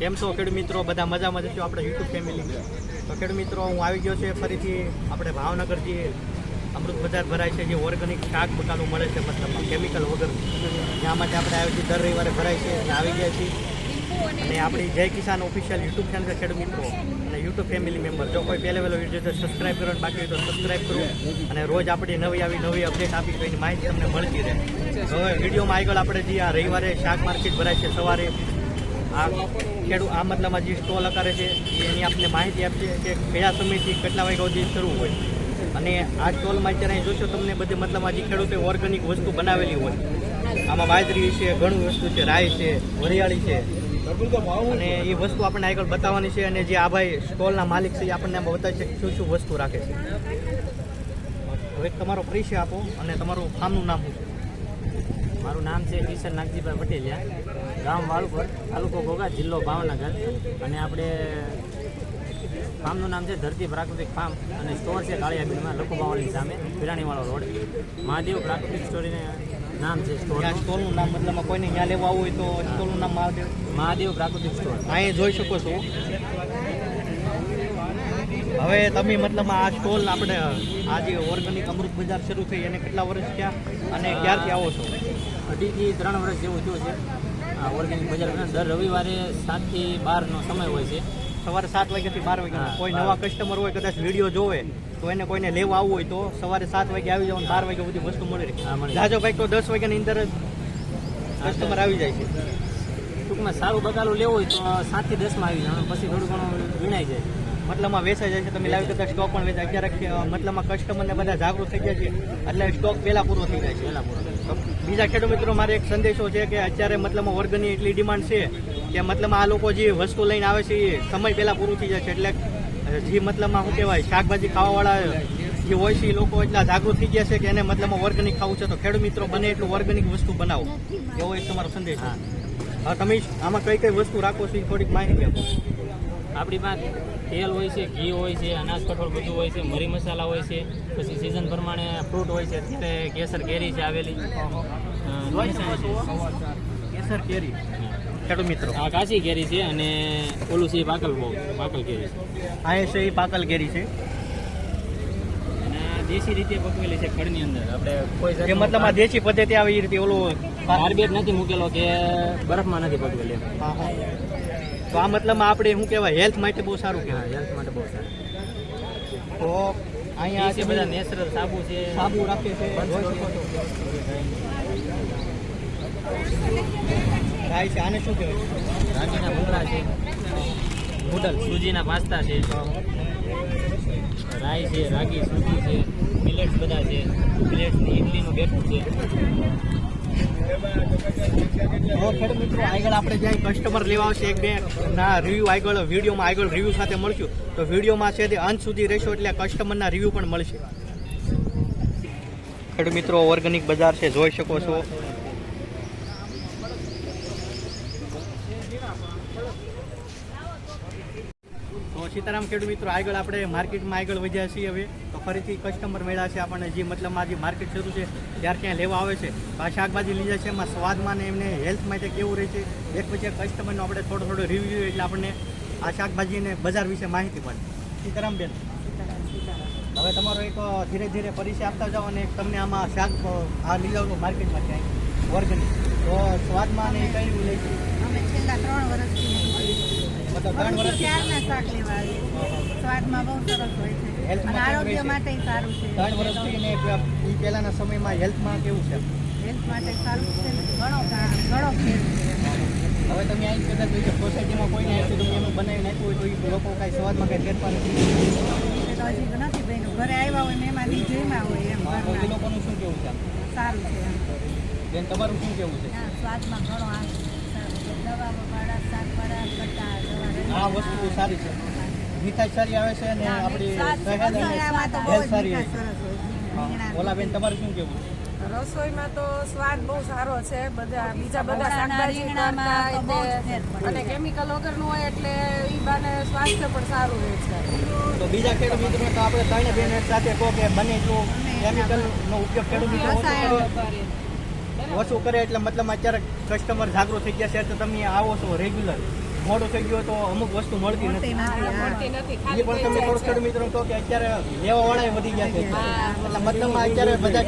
કેમ છો ખેડૂત મિત્રો? બધા મજામાં જશો આપણે યુટ્યુબ ફેમિલી તો ખેડૂત મિત્રો, હું આવી ગયો છે ફરીથી આપણે ભાવનગર જે અમૃત બજાર ભરાય છે, જે ઓર્ગેનિક શાક બકાલું મળે છે, મતલબ કેમિકલ વગર. જ્યાં માટે આપણે આવી છીએ દર રવિવારે ભરાય છે અને આવી ગયા છીએ. અને આપણી જય કિસાન ઓફિશિયલ યુટ્યુબ ચેનલ છે, ખેડૂત મિત્રો. અને યુટ્યુબ ફેમિલી મેમ્બર જો કોઈ પહેલે વહેલો વીડિયો છે સબસ્ક્રાઇબ કરો બાકી તો સબસ્ક્રાઈબ કરો. અને રોજ આપણી નવી આવી નવી અપડેટ આપી તો માહિતી તમને મળતી રહે. હવે વિડીયોમાં આગળ આપણે જે આ રવિવારે શાક માર્કેટ ભરાય છે, સવારે આ ખેડૂત આ મતલબમાં જે સ્ટોલ કરે છે, એની આપણને માહિતી આપશે કે કયા સમયથી કેટલા વાગ્યા સુધી શરૂ હોય. અને આ સ્ટોલમાં અત્યારે જોશો તમને બધી મતલબમાં જે ખેડૂતે ઓર્ગેનિક વસ્તુ બનાવેલી હોય. આમાં બાજરી છે, ઘણું વસ્તુ છે, રાઈ છે, વરિયાળી છે. અને એ વસ્તુ આપણને આગળ બતાવવાની છે અને જે આ ભાઈ સ્ટોલના માલિક છે એ આપણને બતાવે છે શું શું વસ્તુ રાખે છે. હવે તમારો પરિચય આપો અને તમારું ફાર્મનું નામ શું મારું નામ છે કિશન નાગજીભાઈ પટેલિયા. ગામ વાળુપર તાલુકો ઘોઘા જિલ્લો ભાવનગર. અને આપણે ફાર્મનું નામ છે ધરતી પ્રાકૃતિક ફાર્મ અને સ્ટોર છે કાળિયાબીડમાં લખોબાવાળીની સામે પિરાણીવાળો રોડ. મહાદેવ પ્રાકૃતિક સ્ટોરીને નામ છે સ્ટોર. સ્ટોરનું નામ મતલબમાં કોઈને ત્યાં લેવા આવવું હોય તો સ્ટોલનું નામ મહાદેવ? મહાદેવ પ્રાકૃતિક સ્ટોર. અહીં જોઈ શકો છો. હવે તમે મતલબ આ સ્ટોલ આપણે આ જે ઓર્ગેનિક અમૃત બજાર શરૂ થઈ એને કેટલા વર્ષ થયા અને ક્યારથી આવો છો? અઢીથી ત્રણ વર્ષ જેવું થયું છે. ઓર્ગેનિક બજાર દર રવિવારે સાતથી બારનો સમય હોય છે. સવારે સાત વાગ્યાથી બાર વાગ્યા કોઈ નવા કસ્ટમર હોય કદાચ વીડિયો જોવે તો એને કોઈને લેવા આવવું હોય તો સવારે સાત વાગે આવી જવાનું બાર વાગ્યા સુધી વસ્તુ મળી રહે. જાજો ભાઈ તો દસ વાગ્યાની અંદર જ કસ્ટમર આવી જાય છે. ટૂંકમાં સારું બકાલું લેવું હોય તો સાતથી દસમાં આવી જવાનું પછી થોડું ઘણું વિણાઈ જાય. મતલબમાં વેચાઈ જાય છે. તમે લાવી કરતા સ્ટોક પણ વેચાય. અત્યારે મતલબમાં કસ્ટમરને બધા જાગૃત થઈ જાય છે. એટલે સ્ટોક પહેલાં પૂરો થઈ જાય છે. પહેલાં પૂરો બીજા ખેડૂત મિત્રો, મારે એક સંદેશો છે કે અત્યારે મતલબમાં વર્ગની એટલી ડિમાન્ડ છે કે મતલબમાં આ લોકો જે વસ્તુ લઈને આવે છે, એ સમય પહેલાં પૂરું થઈ જાય છે. એટલે જે મતલબમાં શું કહેવાય, શાકભાજી ખાવાવાળા જે હોય છે, એ લોકો એટલા જાગૃત થઈ ગયા છે કે એને મતલબમાં ઓર્ગેનિક ખાવું છે. તો ખેડૂત મિત્રો, બને એટલું ઓર્ગેનિક વસ્તુ બનાવો. એવો એક તમારો સંદેશ હા, તમે આમાં કઈ કઈ વસ્તુ રાખો છો, એ થોડીક માહિતી આપો. આપણી પાસે તેલ હોય છે ઘી હોય છે અનાજ કઠોળ બધું હોય છે મરી મસાલા હોય છે પછી સિઝન પ્રમાણે ફ્રૂટ હોય છે અત્યારે કેસર કેરી છે આવેલી. કેસર કેરી. ખેડૂત મિત્રો. આ કાચી કેરી છે અને ઓલું છે પાકલ બહુ પાકલ કેરી છે. આ છે એ પાકલ કેરી છે. અને દેશી રીતે પકવેલી છે ખડની અંદર. આપણે કોઈ મતલબ આ દેશી પદ્ધતિ આવી રીતે ઓલું કાર્બેટ નથી મૂકેલો કે બરફમાં નથી પકવેલી. તો આ મતલબમાં આપણે શું કહેવાય? હેલ્થ માટે બહુ સારું કહેવાય. હેલ્થ માટે બહુ સારું. તો અહીંયા છે બધા નેચરલ સાબુ છે. સાબુ રાખે છે. ગાય છે. આને શું કહેવાય? રાગીના ભૂંગળા છે. નૂડલ સૂજીના પાસ્તા છે. રાઈ છે રાગી સૂજી છે. મિલેટ્સ બધા છે. મિલેટ્સની ઇડલીનું બેઠું છે. આગળ આપણે જ્યાં કસ્ટમર લેવા આવશે, એક બે ના રિવ્યૂ આગળ, વિડીયોમાં આગળ રિવ્યૂ સાથે મળશું. તો વિડીયોમાં છે અંત સુધી રહેશો એટલે કસ્ટમરના રિવ્યૂ પણ મળશે. ખેડૂત ઓર્ગેનિક બજાર છે, જોઈ શકો છો. સીતારામ ખેડૂત મિત્રો, આગળ આપણે માર્કેટમાં આગળ વધ્યા છીએ હવે. ફરીથી કસ્ટમર મળ્યા છે, આપણને જે મતલબમાં જે માર્કેટ શરૂ છે, ત્યાર ત્યાં લેવા આવે છે આ શાકભાજી લીધા છે, એમાં સ્વાદમાં ને એમને હેલ્થ માટે કેવું રહે છે, એક પછી કસ્ટમરનો આપણે થોડો થોડો રિવ્યૂ એટલે આપણને આ શાકભાજી અને બજાર વિશે માહિતી મળે. સીતારામબેન. હવે તમારો એક ધીરે ધીરે પરિચય આપતા જાઓ અને તમને આમાં શાક આ લઈ જાઓ માર્કેટમાં ક્યાંય ઓર્ગેનિક તો સ્વાદમાં ને કઈ છે? અમે છેલ્લા મતલબ ત્રણ વર્ષથી ક્યારના શાક લેવા આવીએ સ્વાદમાં બહુ સરસ હોય છે. અને આરોગ્ય માટે સારું છે. ત્રણ વર્ષથી પહેલાના સમયમાં હેલ્થમાં કેવું છે? હેલ્થ માટે સારું છે. ઘણો ઘણો ફેર છે. હવે તમે અહીં કદાચ કોઈ સોસાયટીમાં કોઈને તમે એનું બનાવી નાખ્યું હોય તો એ લોકો કાંઈ સ્વાદમાં કાંઈ ફેરફાર નથી. હજી નથી બન્યું. ઘરે આવ્યા હોય મહેમાન ઈ જમ્યા હોય એમ એ લોકોનું શું કેવું છે? સારું છે. બેન તમારું શું કેવું છે? હા, સ્વાદમાં ઘણો આ વસ્તુ સારી છે. મીઠાઈ સારી આવે છે અને આપણી જ સારી મીઠા છે સરસ હોય છે હા. રીંગણા ઓલા બેન તમારું શું કેવું છે? રસોઈમાં તો સ્વાદ બહુ સારો છે બધા બીજા બધા શાકભાજી જ. અને કેમિકલ વગરનું હોય એટલે ઈ બાને સ્વાસ્થ્ય પણ સારું રહે છે. તો બીજા ખેડૂત મિત્રો તો આપણે ત્રણે બેન સાથે કહો કે બને એટલું કેમિકલનો ઉપયોગ ખેડૂત મિત્રો ઓછો કરે એટલે મતલબ અત્યારે કસ્ટમર જાગૃત થઈ ગયા છે. તો તમે આવો છો રેગ્યુલર મોડું થઈ ગયું તો અમુક વસ્તુ મળતી નથી. એ પણ તમે થોડું ખેડૂત મિત્રો કહો કે અત્યારે લેવા વાળા વધી ગયા છે. એટલે મતલબમાં અત્યારે બધા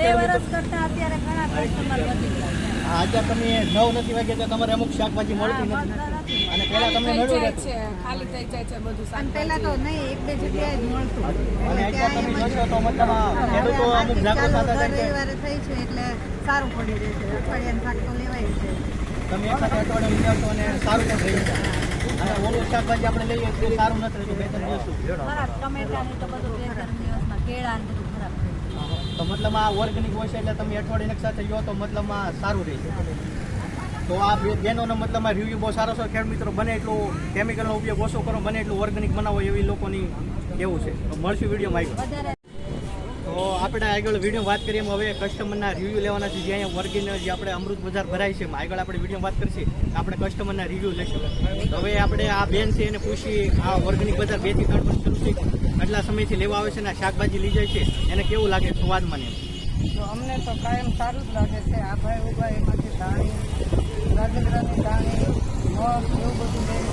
કરતા અત્યારે ઘણા કસ્ટમર વધી ગયા છે હા, તમે નવ નથી વાગે તો તમારે અમુક શાકભાજી મળતી નથી. અને પહેલા તમને મળ્યું જાય છે ખાલી થઈ જાય છે બધું અને પહેલા તો નહીં એક બે જગ્યાએ જ મળતું. અને એટલે અત્યારે ત્યાં તમે જોશો તો મતલબ ખેડૂતો અમુક market સાથે છે. રવિવારે થઈ છે એટલે સારું પડી રહેશે અઠવાડિયાનું શાક તો લેવાય છે. તમે એક સાથે અઠવાડિયે લઈ આવશો અને સારું પણ થઈ જશે અને ઓલું શાકભાજી આપણે લઈએ તો સારું નથી રહેતું બે ત્રણ દિવસ ટમેટા ને તો બધું બે ત્રણ દિવસમાં કેળા ને બધું ખરાબ થઈ જાય તો મતલબ આ ઓર્ગેનિક હોય છે એટલે તમે અઠવાડિયે એક સાથે જો તો મતલબમાં સારું રહેશે તો આ બેનોનો મતલબ રિવ્યુ બહુ સારો છે. ખેડ મિત્રો, બને એટલું કેમિકલનો ઉપયોગ ઓછો કરો, બને એટલું ઓર્ગેનિક બનાવો એવી લોકોની કેવું છે. મળશું વીડિયો આગળ વધારે તો આપણે આગળ વીડિયો વાત કરીએ હવે કસ્ટમરના રિવ્યુ લેવાના છે. જે અહીંયા વર્ગીને જે આપણે અમૃત બજાર ભરાય છે આગળ આપણે વીડિયો વાત કરીશું. આપણે કસ્ટમરના રિવ્યુ લઈશું હવે આપણે આ બેન છે એને પૂછી આ ઓર્ગેનિક બજાર બેથી ત્રણ વર્ષ શરૂ છે. કેટલા સમયથી લેવા આવે છે અને શાકભાજી લઈ જાય છે. એને કેવું લાગે સ્વાદમાં ને? તો અમને તો કાયમ સારું જ લાગે છે. આ ભાઈ ઊભા એમાંથી ધાણી રાજેન્દ્રની ધાણી મગ એવું બધું લઈ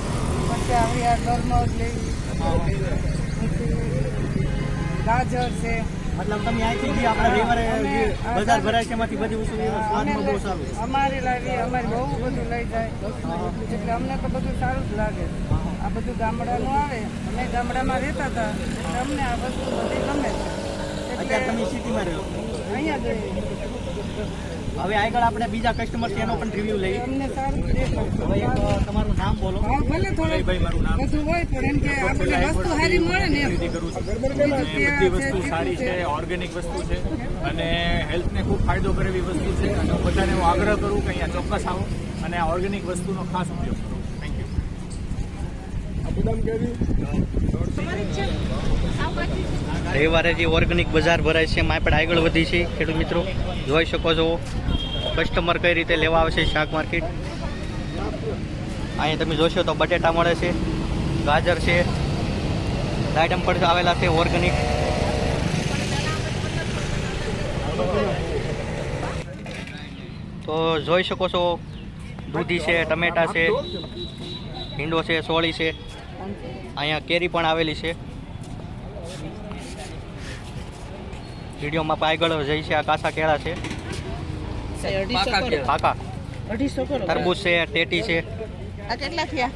પછી આવી આ ગરમગ લઈ. ગાજર છે. મતલબ તમે અહીંથી જે આપણે જે બજાર ભરાય છે એમાંથી બધી વસ્તુ સ્વાદમાં બહુ સારું અમારી લાવી અમારી બહુ બધું લઈ જાય. એટલે અમને તો બધું સારું જ લાગે. આ બધું ગામડાનું આવે અમે ગામડામાં રહેતા હતા એટલે અમને આ વસ્તુ બધી ગમે છે. એટલે તમે સિટીમાં રહ્યો અહીંયા જઈએ હવે આગળ આપણે બીજા કસ્ટમર છે એનો પણ રિવ્યુ લઈએ. દેખાય હવે એક તમારું નામ બોલો. ભલે થોડું ભાઈ મારું નામ. બધું હોય પણ એમ કે આપણને વસ્તુ સારી મળે ને એમ. કરું છું. બધી વસ્તુ સારી ઓર્ગેનિક વસ્તુ છે. અને હેલ્થને ખૂબ ફાયદો કરે એવી વસ્તુ છે. અને બધાને હું આગ્રહ કરું કે અહીંયા ચોક્કસ આવો અને આ ઓર્ગેનિક વસ્તુનો ખાસ ઉપયોગ કરો. રવિવારે જે ઓર્ગેનિક બજાર ભરાય છે, એમાં આપણે આગળ વધી છે ખેડૂત મિત્રો, જોઈ શકો છો. કસ્ટમર કઈ રીતે લેવા આવે છે શાક માર્કેટ અહીંયા તમે જોશો તો બટેટા મળે છે, ગાજર છે આઈટમ પણ આવેલા છે ઓર્ગેનિક તો જોઈ શકો છો, દૂધી છે, ટમેટા છે ભીંડો છે, સોળી છે. અહીંયા કેરી પણ આવેલી છે. વિડીયોમાં પાયગળ જઈ છે આ કાસા કેળા છે. પાકા અઢીસો કરો. તરબૂચ છે ટેટી છે. આ કેટલા થયા?